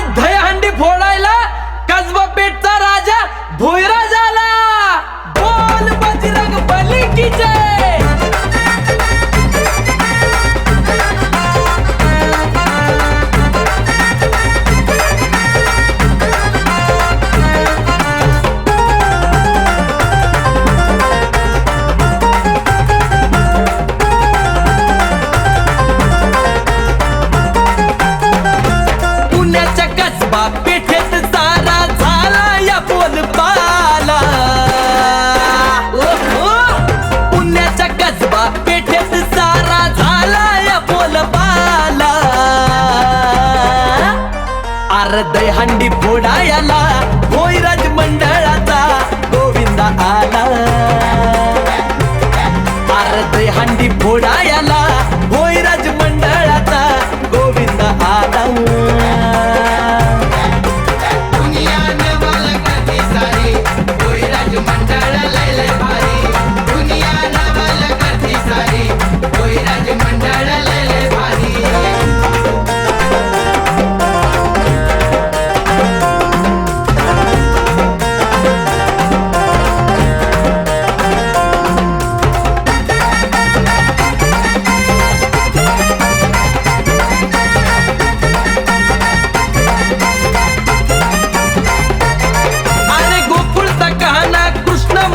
आणि दहीहंडी फोडायला कसबा पेठचा राजा भोईराज आला बोल बजरंग बली की जय. ir allá.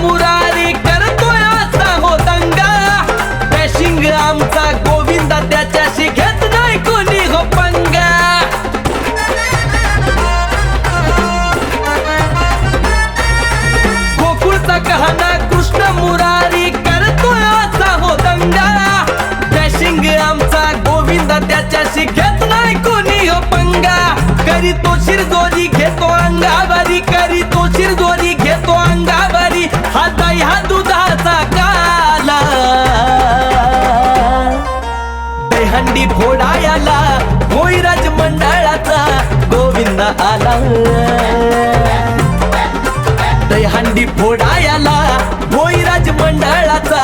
मुरारी करतोय असा हो दंगा पॅशिंग आमचा गोविंदा त्याच्याशी घेत नाही कोणी हो पंगा गोकुळचा कहाणा कृष्ण मुरारी करतोय असा हो दंगा डॅशिंग आमचा गोविंदा त्याच्याशी घेत नाही कोणी हो पंगा करी तो शिरजोरी घेतो अंगावर हंडी फोडायला भोईराज मंडळाचा गोविंद आला. दहीहंडी फोडायला भोईराज मंडळाचा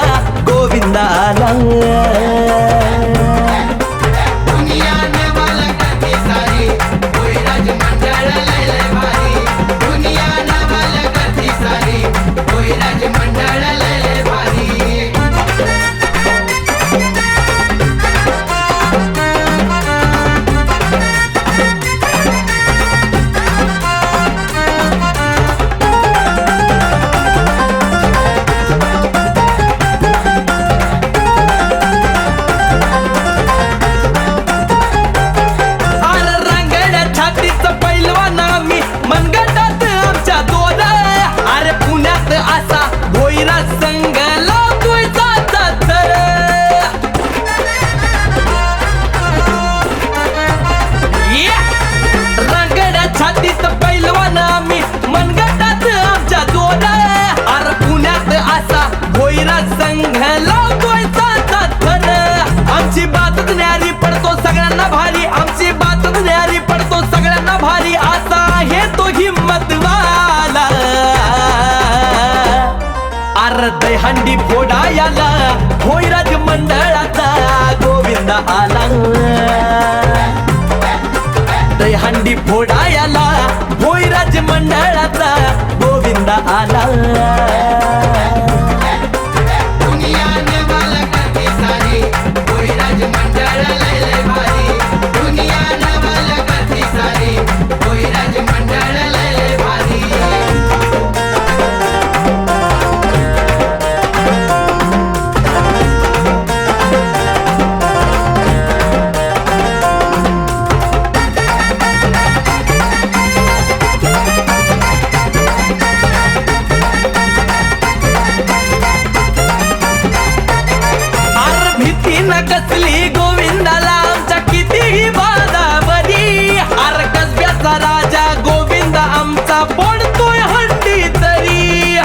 अर्ध हंडी फोडायला भोईराज मंडळाचा गोविंद आला. दहीहंडी फोडायला भोईराज मंडळाचा गोविंद आला. असली गोविंदाला आमच्या कितीही बाधा बरी हरकस ब्याचा राजा गोविंद आमचा पडतोय हंडी तरी.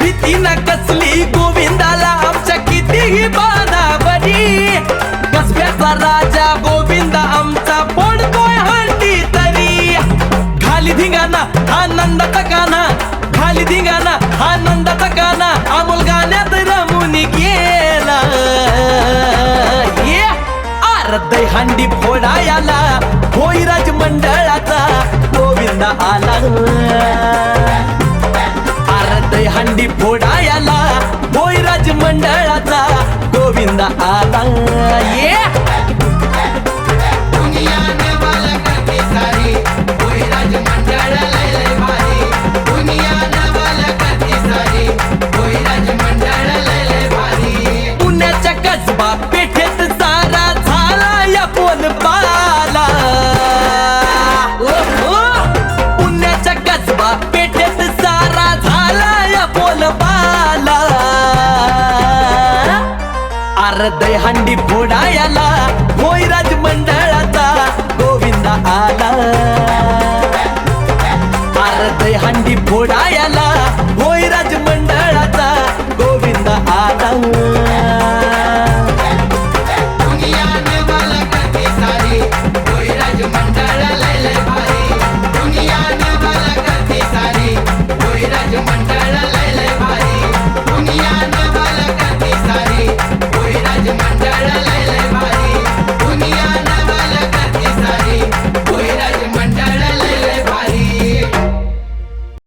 भीती ना कसली गोविंदाला आमच्या कितीही बाधा बरी कसब्याचा राजा गोविंद आमचा पडतोय हंडी तरी. खाली धिंगाना आनंद तकाना उठली धिंगाणा आनंदाचा काना अमोल गाण्यात रमून गेला. ये आरदय हांडी फोडायाला भोईराज मंडळाचा गोविंद आला. आरदय हांडी फोडायाला भोईराज मंडळाचा गोविंद आला. ये अर दहीहंडी फोडायला होईराज